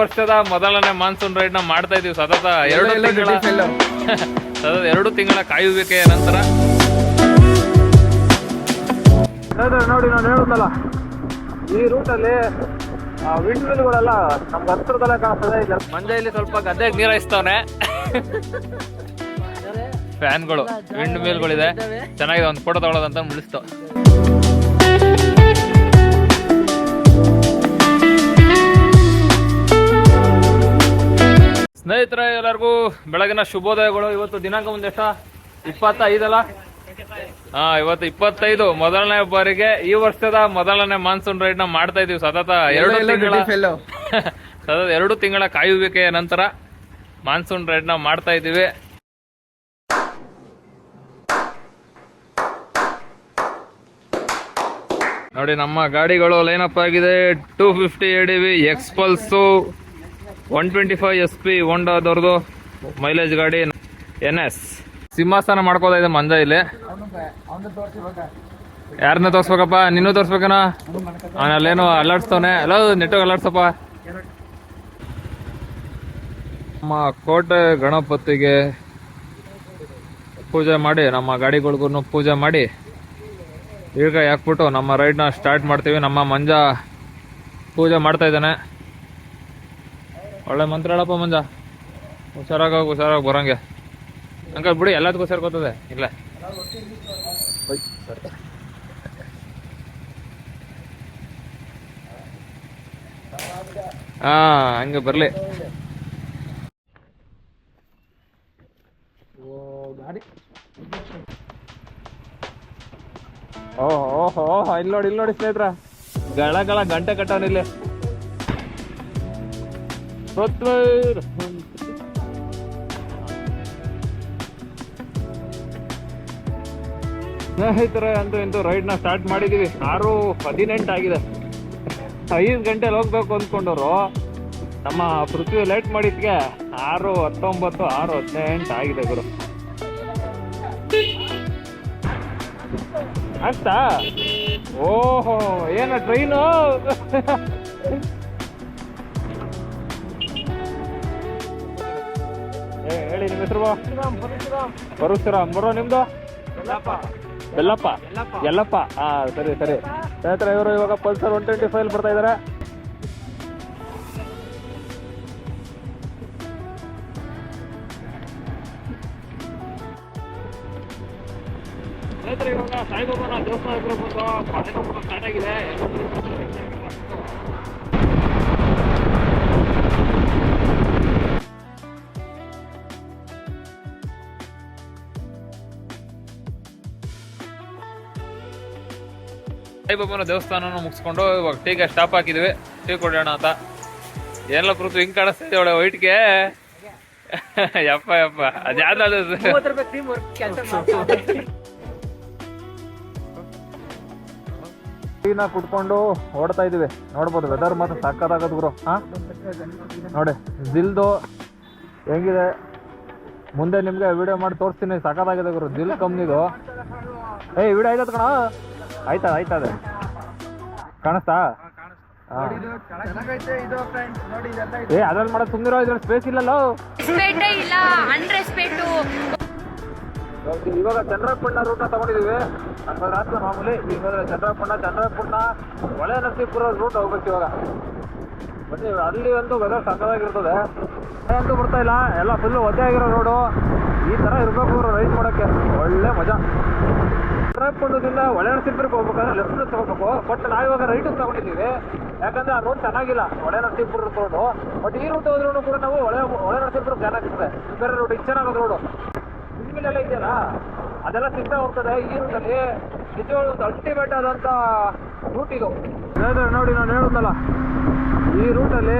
ವರ್ಷದ ಮೊದಲನೇ ಮಾನ್ಸೂನ್ ರೈಡ್ನ ಮಾಡ್ತಾ ಇದೀವಿ. ಸತತ ಎರಡು ತಿಂಗಳ ಸತತ ಎರಡು ತಿಂಗಳ ಕಾಯುವಿಕೆಯ ನಂತರ ನೋಡಿ ನಾನು ಹೇಳುದಲ್ಲ ಈ ರೂಟಲ್ಲಿ ವಿಂಡ್ ಮಿಲ್ಗಳೆಲ್ಲ ನಮ್ಗೆ ಹತ್ರದಲ್ಲೇ ಕಾಣಿಸ್ತದೆ ಮಂಜೆಯಲ್ಲಿ ಸ್ವಲ್ಪ ಗದ್ದೆಗೆ ನೀರ ಹಾಯಿಸ್ತವನೆ. ಫ್ಯಾನ್ಗಳು ವಿಂಡ್ ಮಿಲ್ಗಳಿದೆ ಚೆನ್ನಾಗಿದೆ ಒಂದು ಫೋಟೋ ತಗೊಳ್ಳೋದಂತ ಮುಳಿಸ್ತು ಸ್ನೇಹಿತರೆ ಎಲ್ಲರಿಗೂ ಬೆಳಗಿನ ಶುಭೋದಯಗಳು. ಇವತ್ತು ದಿನಾಂಕ ಒಂದೆಷ್ಟ? ಇಪ್ಪತ್ತೈದಲ್ಲ ಹಾ ಇವತ್ತು ಇಪ್ಪತ್ತೈದು. ಮೊದಲನೇ ಬಾರಿಗೆ ಈ ವರ್ಷದ ಮೊದಲನೇ ಮಾನ್ಸೂನ್ ರೈಡ್ನ ಮಾಡ್ತಾ ಇದೀವಿ. ಸತತ ಎರಡು ತಿಂಗಳ ಸತತ ಎರಡು ತಿಂಗಳ ಕಾಯುವಿಕೆಯ ನಂತರ ಮಾನ್ಸೂನ್ ರೈಡ್ನ ಮಾಡ್ತಾ ಇದೀವಿ. ನೋಡಿ ನಮ್ಮ ಗಾಡಿಗಳು ಲೈನ್ ಅಪ್ ಆಗಿದೆ. Two fifty A V Xpulse one twenty five S P ಹೋಂಡಾದವ್ರದ್ದು mileage ಗಾಡಿ ಎನ್ ಎಸ್. ಸಿಂಹಾಸನ ಮಾಡ್ಕೋತಾ ಇದೆ ಮಂಜ ಇಲ್ಲಿ. ಯಾರನ್ನ ತೋರ್ಸ್ಬೇಕಪ್ಪ? ನಿನ್ನೂ ತೋರ್ಸ್ಬೇಕನ? ಅವನಲ್ಲೇನು ಅಲ್ಲಾಡ್ಸ್ತವನೆ. ಅಲ್ಲ ನೆಟ್ಟಗೆ ಅಲ್ಲಾಡ್ಸಪ್ಪ. ನಮ್ಮ ಕೋಟೆ ಗಣಪತಿಗೆ ಪೂಜೆ ಮಾಡಿ, ನಮ್ಮ ಗಾಡಿಗಳಿಗೂ ಪೂಜೆ ಮಾಡಿ. ಈಗ ಹಾಕ್ಬಿಟ್ಟು ನಮ್ಮ ರೈಡ್ನ ಸ್ಟಾರ್ಟ್ ಮಾಡ್ತೀವಿ. ನಮ್ಮ ಮಂಜ ಪೂಜೆ ಮಾಡ್ತಾ ಇದ್ದಾನೆ. ಒಳ್ಳೆ ಮಂತ್ರ ಹೇಳಪ್ಪ ಮಂಜ. ಹುಷಾರಾಗ ಹುಷಾರಾಗ ಬರಂಗೆ. ಅಂಕಲ್ ಬಿಡಿ, ಎಲ್ಲದಕ್ಕೂ ಸೇರ್ಕೋತದೆ. ಇಲ್ಲ ಹಾ, ಹಂಗೆ ಬರ್ಲಿ. ಓಹೋ ಓಹೋ ಇಲ್ಲಿ ನೋಡಿ ಇಲ್ಲಿ ನೋಡಿ ಸ್ನೇಹಿತರ. ಗಳ ಗಳ, ಗಂಟೆ ಕಟ್ಟವನಿಲ್ಲಿ ಸ್ನೇಹಿತರೆ ಅಂತೂ ಇಂದು ರೈಡ್ನ ಸ್ಟಾರ್ಟ್ ಮಾಡಿದೀವಿ. ಆರು ಹದಿನೆಂಟು ಆಗಿದೆ. ಐದು ಗಂಟೆಲಿ ಹೋಗ್ಬೇಕು ಅಂದ್ಕೊಂಡವ್ರು. ನಮ್ಮ ಪೃಥ್ವಿ ಲೇಟ್ ಮಾಡಿದ್ಗೆ ಆರು ಹತ್ತೊಂಬತ್ತು, ಆರು ಹದಿನೆಂಟು ಆಗಿದೆ ಗುರು. ಆಗ್ತಾ ಓಹೋ, ಏನ ಟ್ರೈನು ಹೇಳಿ ನಿಮ್ಮ ಹೆಸರು? ಪರಶುರಾಮ್ ಬರೋ ನಿಮ್ದು? ಬೆಲ್ಲಪ್ಪ. ಎಲ್ಲಪ್ಪ ಹಾ ಸರಿ ಸರಿ. ಸ್ನೇಹಿತರೆ ಇವರು ಇವಾಗ ಪಲ್ಸರ್ ಒನ್ ಟ್ವೆಂಟಿ ಫೈವ್ ಬರ್ತಾ ಸ್ನೇಹಿತರೆ ಇವಾಗ ಸಾಯಿಬಾಬಾನ ದೇವಸ್ಥಾನ ಹತ್ರ ಬಂದು ಕಾರ್ಯಕ್ರಮ ಸ್ಟಾರ್ಟ್ ಆಗಿದೆ. ಸಾಯಿಬಾಬಾನ ದೇವಸ್ಥಾನನ ಮುಗಿಸ್ಕೊಂಡು ಇವಾಗ ಟೀಗೆ ಸ್ಟಾಪ್ ಹಾಕಿದ್ವಿ. ಟೀ ಕೊಡೋಣ ಅಂತ. ಏನೆಲ್ಲ ಪೃಥ್ವಿ ಹಿಂಗೆ ಕಾಣಿಸ್ತಾ ಇದೆ ಒಳ್ಳೆ ವೈಟ್ಗೆ ಯಪ್ಪ ಯಪ್ಪ. ಅದ್ಯಾವ್ದು ಟೀನ ಕುಟ್ಕೊಂಡು ಓಡ್ತಾ ಇದೀವಿ ನೋಡ್ಬೋದು ವೆದರ್ ಮಾತ್ರ ಸಕ್ಕತ್ತಾಗದ್ ಗುರು. ಹಾ? ನೋಡಿ ದಿಲ್ದು ಹೆಂಗಿದೆ? ಮುಂದೆ ನಿಮ್ಗೆ ವಿಡಿಯೋ ಮಾಡಿ ತೋರಿಸ್ತೀನಿ. ಸಾಕಾಗಿದೆ ಗುರು ದಿಲ್ ಕಂಪ್ನಿದು ಏಯ್ ವಿಡಿಯೋ ಆಯ್ತದ ಕಣ? ಆಯ್ತಾ ಆಯ್ತದ ಅದೇ ಕಾಣಿಸ್ತಾ. ಹಾ. ಏ ಅದ್ರಲ್ಲಿ ಮಾಡೋದು ತುಂಬಿರೋ ಇದ್ರಲ್ಲಿ ಸ್ಪೇಸ್ ಇಲ್ಲಲ್ಲ? ರೆಸ್ಪೆಕ್ಟೇ ಇಲ್ಲ ಅನ್ರೆಸ್ಪೆಕ್ಟು ಇವಾಗ ಚಂದ್ರಪಣ್ಣ ರೂಟ್ನ ತಗೊಂಡಿದೀವಿ. ನಮ್ಮ ರಾತ್ರಿ ಮಾಮೂಲಿ. ಇವಾಗ ಚಂದ್ರಪಣ್ಣ ಚಂದ್ರಪಣ್ಣ ಒಳೆ ನರಸೀಪುರ ರೂಟ್ ಹೋಗ್ಬೇಕು ಇವಾಗ. ಬನ್ನಿ, ಅಲ್ಲಿ ಒಂದು ವೆದರ್ ಸಕ್ಕದಾಗಿರ್ತದೆ. ಅಂತೂ ಬರ್ತಾ ಇಲ್ಲ. ಎಲ್ಲ ಫುಲ್ ಒದ್ದೆ ಆಗಿರೋ ರೋಡು ಈ ಥರ ಇರಬೇಕು ರೈಡ್ ಮಾಡೋಕ್ಕೆ. ಒಳ್ಳೆ ಮಜಾ. ಒಳ್ಳೆಯ ನರಸೀಪುರಕ್ಕೆ ಹೋಗ್ಬೇಕಾದ್ರೆ ಲೆಫ್ಟ್ ತಗೋಬೇಕು. ಬಟ್ ನಾವು ಇವಾಗ ರೈಟ್ ತಗೊಂಡಿದ್ದೀವಿ. ಯಾಕಂದ್ರೆ ಆ ರೋಡ್ ಚೆನ್ನಾಗಿಲ್ಲ. ಒಳೆ ನರಸೀಪುರ ರೋಡು ಬಟ್ ಈ ರೂಟ್ ಹೋದ್ರೂ ಕೂಡ ನಾವು ಒಳೆ ಒಳೆ ನರಸೀಪುರ ಚೆನ್ನಾಗಿರ್ತದೆ ಬೇರೆ ರೋಡ್ ಇದು ಚೆನ್ನಾಗೋದು ರೋಡು ಇನ್ಮೇಲೆಲ್ಲ ಇದೆಯಲ್ಲ? ಅದೆಲ್ಲ ಸಿಗ್ತಾ ಹೋಗ್ತದೆ. ಈ ರೂಟಲ್ಲಿ ನಿಜವಾಗ್ಲೂ ಒಂದು ಅಲ್ಟಿಮೇಟ್ ಆದಂತ ರೂಟ್ ಇದು. ನೋಡಿ, ನಾನು ಹೇಳುದಲ್ಲ. ಈ ರೂಟಲ್ಲಿ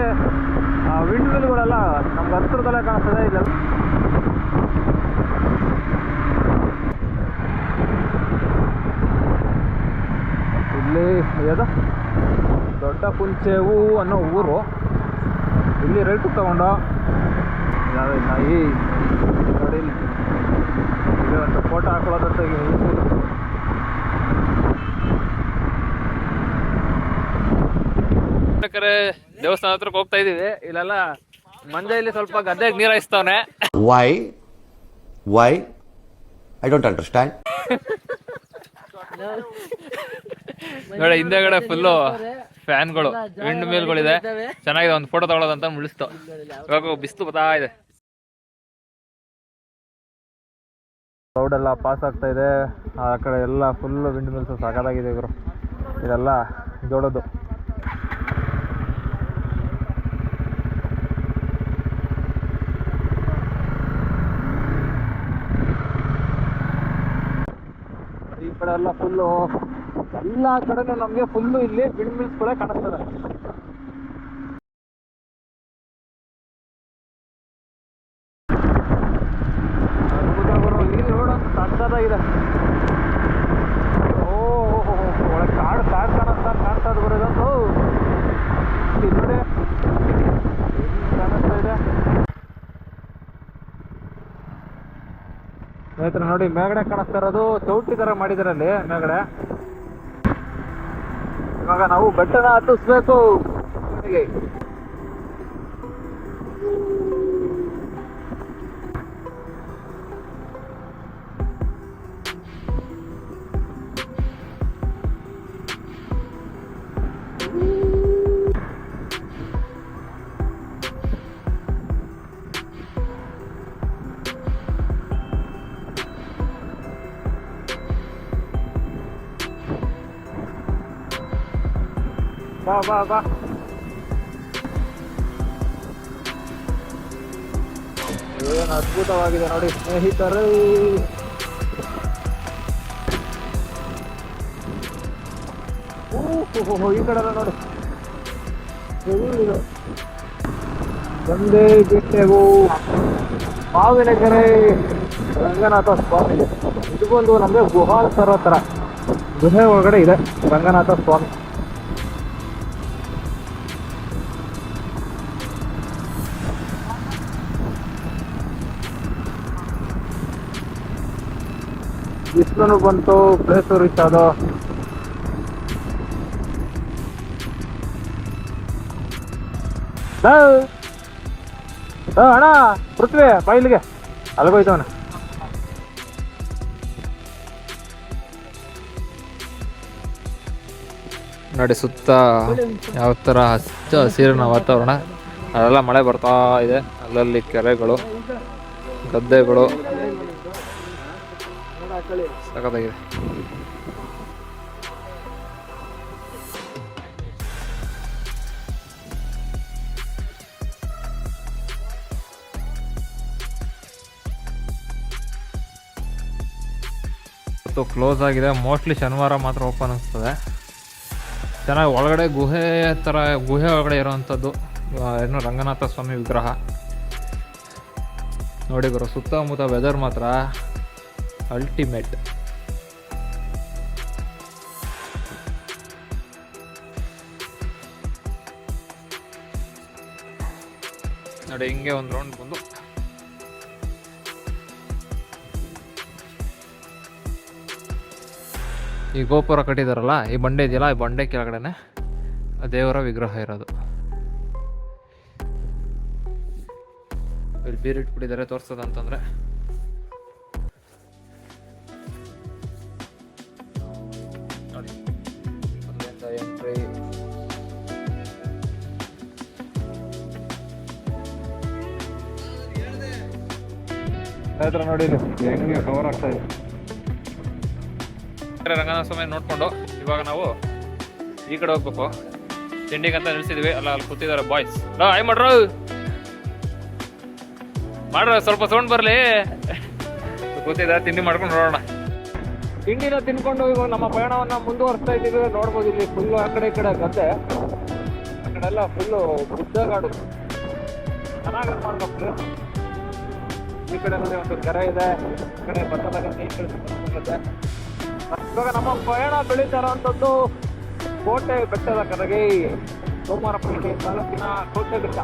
ವಿಂಡ್ ಮಿಲ್ಗಳೆಲ್ಲ ನಮ್ಗೆ ಹತ್ತಿರದಲ್ಲೇ ಕಾಣಿಸ್ತದೆ ಇಲ್ಲ ಇಲ್ಲಿ ಯಾವ್ದು ದೊಡ್ಡ ಕುಂಚೆವು ಅನ್ನೋ ಊರು. ಇಲ್ಲಿ ರೈಟ್ ತಗೊಂಡು. ಯಾವ್ದು ನಾಯಿ ನೋಡಿ ಇಲ್ಲಿ ಇಲ್ಲಿ ಒಂದು ಫೋಟೋ ಹಾಕೊಳ್ಳೋದಂತ ಬೇಕಾದ್ರೆ ದೇವಸ್ಥಾನ ಹತ್ರಕ್ಕೆ ಹೋಗ್ತಾ ಇದೀವಿ ಇಲ್ಲೆಲ್ಲ ಮಂಜೆಯಲ್ಲಿ ಸ್ವಲ್ಪ ಗದ್ದೆಗೆ ನೀರಾಯಿಸ್ತವನೆ why why Why? I don't understand. ನೋಡಿ ಹಿಂದೆಗಡೆ ಫುಲ್ಲು ಫ್ಯಾನ್ಗಳು ವಿಂಡ್ ಮಿಲ್ಗಳಿದೆ ಚೆನ್ನಾಗಿದೆ ಒಂದು ಫೋಟೋ ತಗೊಳ್ಳೋದಂತ ಮುಳಿಸ್ತು. ಇವಾಗ ಬಿಸಿಲು ಬತಾ ಇದೆ. ಕ್ರೌಡ್ ಎಲ್ಲ ಪಾಸ್ ಆಗ್ತಾ ಇದೆ. ಆ ಕಡೆ ಎಲ್ಲ ಫುಲ್ ವಿಂಡ್ ಮಿಲ್ಸ್ ಸಾಕಾಗಿದೆ ಇವರು. ಇದೆಲ್ಲ ಜೋಡೋದು ಕಡೆ ಎಲ್ಲ ಫುಲ್ಲು ಎಲ್ಲ ಕಡೆನೂ ನಮಗೆ ಫುಲ್ಲು ಇಲ್ಲಿ ಮಿಲ್ಸ್ಗಳೇ ಕಾಣಿಸ್ತದೆ ಅದ್ಭುತ ಗುರು. ಈ ರೋಡ್ ಒಂದು ಸಣ್ಣದಾಗಿದೆ ಓ ಹೋ, ಹೋ, ಹೋ. ಒಳಗೆ ಕಾಡು ಕಾಡು ಕಾಣಿಸ್ತಾ ಕಾಣ್ತಾ ಇದೆ ಗುರು ಇದೊಂದು ಇಲ್ಲಿ ನೋಡಿ ಹೆಂಗ್ ಕಾಣಿಸ್ತಾ ಇದೆ ಸ್ನೇಹಿತರೆ ನೋಡಿ ಮೇಗಡೆ ಕಾಣಿಸ್ತಾ ಇರೋದು ಚೌಟ್ರಿ ತರ ಮಾಡಿದಾರೆ ಅಲ್ಲಿ ಮೇಗಡೆ. ಇವಾಗ ನಾವು ಬೆಟ್ಟನ ಹತ್ತಿಸ್ಬೇಕು. ಬಾ ಬಾ ಬಾ ಏನು ಅದ್ಭುತವಾಗಿದೆ ನೋಡಿ, ಸ್ನೇಹಿತರು. ಈ ಕಡೆ ನೋಡಿ? ಬಂದೇ ಬಿಟ್ಟೆವು ಮಾವಿನ ಕೆರೆ. ರಂಗನಾಥ ಸ್ವಾಮಿ. ಇದು ಬಂದು ನಮಗೆ ಗುಹಾ ಥರ ಗುಹೆ ಒಳಗಡೆ ಇದೆ ರಂಗನಾಥ ಸ್ವಾಮಿ. ಬಿಸಿಲು ಬಂತು ಪ್ಲೇಸು ರೀಚ್ ಅದು ಅಣ್ಣ, ಪೃಥ್ವಿ ಬೈಲಿಗೆ ಅಲ್ಗೋಯ್ತವನ ನೋಡಿ ಸುತ್ತ ಯಾವ ತರ ಹಚ್ಚ ಹಸಿರಿನ ವಾತಾವರಣ. ಅಲ್ಲೆಲ್ಲ ಮಳೆ ಬರ್ತಾ ಇದೆ. ಅಲ್ಲಲ್ಲಿ ಕೆರೆಗಳು, ಗದ್ದೆಗಳು. ಸಖತ್ತಾಗಿದೆ ಇವತ್ತು ಕ್ಲೋಸ್ ಆಗಿದೆ. ಮೋಸ್ಟ್ಲಿ ಶನಿವಾರ ಮಾತ್ರ ಓಪನ್ ಅನಿಸ್ತದೆ. ಚೆನ್ನಾಗಿ ಒಳಗಡೆ ಗುಹೆ ಥರ ಗುಹೆ ಒಳಗಡೆ ಇರೋವಂಥದ್ದು ಏನು ರಂಗನಾಥ ಸ್ವಾಮಿ ವಿಗ್ರಹ. ನೋಡಿ ಗುರು ಸುತ್ತಮುತ್ತ ವೆದರ್ ಮಾತ್ರ. ಅಲ್ಟಿಮೇಟ್ ನೋಡಿ, ಹಿಂಗೆ ಒಂದು ರೌಂಡ್ ಬಂದು. ಈ ಗೋಪುರ ಕಟ್ಟಿದಾರಲ್ಲ, ಈ ಬಂಡೆ ಇದೆಯಲ್ಲ, ಈ ಬಂಡೆ ಕೆಳಗಡೆನೆ ದೇವರ ವಿಗ್ರಹ ಇರೋದು. ಇಲ್ಲಿ ಬೀರ್ ಇಟ್ಬಿಟ್ಟಿದ್ದಾರೆ ಸ್ನೇಹಿತರೆ ನೋಡಿ ಹೆಂಗೆ ಕವರ್ ಆಗ್ತಾ ಇದೆ. ರಂಗನಾಥ ಸ್ವಾಮಿ ನೋಡ್ಕೊಂಡು ಇವಾಗ ನಾವು ಈ ಕಡೆ ಹೋಗ್ಬೇಕು. ತಿಂಡಿಗಂತ ನಿಲ್ಸಿದ್ವಿ. ಅಲ್ಲ ಅಲ್ಲಿ ಕೂತಿದ್ದಾರೆ ಬಾಯ್ಸ್ ಆಯ್ ಮಾಡ್ರು. ಮಾಡ್ರ ಸ್ವಲ್ಪ ಸೌಂಡ್ ಬರಲಿ. ಕೂತಿದ್ದಾರೆ ತಿಂಡಿ ಮಾಡ್ಕೊಂಡು ನೋಡೋಣ. ತಿಂಡಿನ ತಿನ್ಕೊಂಡು ಇವಾಗ ನಮ್ಮ ಪಯಣವನ್ನ ಮುಂದುವರಿಸ್ತಾ ಇದ್ದೀವಿ. ನೋಡ್ಬೋದು ಇಲ್ಲಿ ಫುಲ್ಲು ಆ ಕಡೆ ಈ ಕಡೆ ಗದ್ದೆ. ಆ ಕಡೆ ಎಲ್ಲ ಫುಲ್ಲು ಗುಡ್ಡಗಾಡು. ಚೆನ್ನಾಗಿ ಮಾಡ್ಬೇಕು ಈ ಕಡೆ ನೋಡಿ ಒಂದು ಕೆರೆ ಇದೆ. ಈ ಕಡೆ ಭತ್ತದ ಈ ಕಡೆ ಗದ್ದೆ ಇವಾಗ ನಮ್ಮ ಪಯಣ ಬೆಳೀತಾ ಇರೋವಂಥದ್ದು ಕೋಟೆ ಬೆಟ್ಟದ ಕಡೆಗೆ. ಪಟ್ಟಿ ತಾಲೂಕಿನ ಕೋಟೆ ಬೆಟ್ಟ.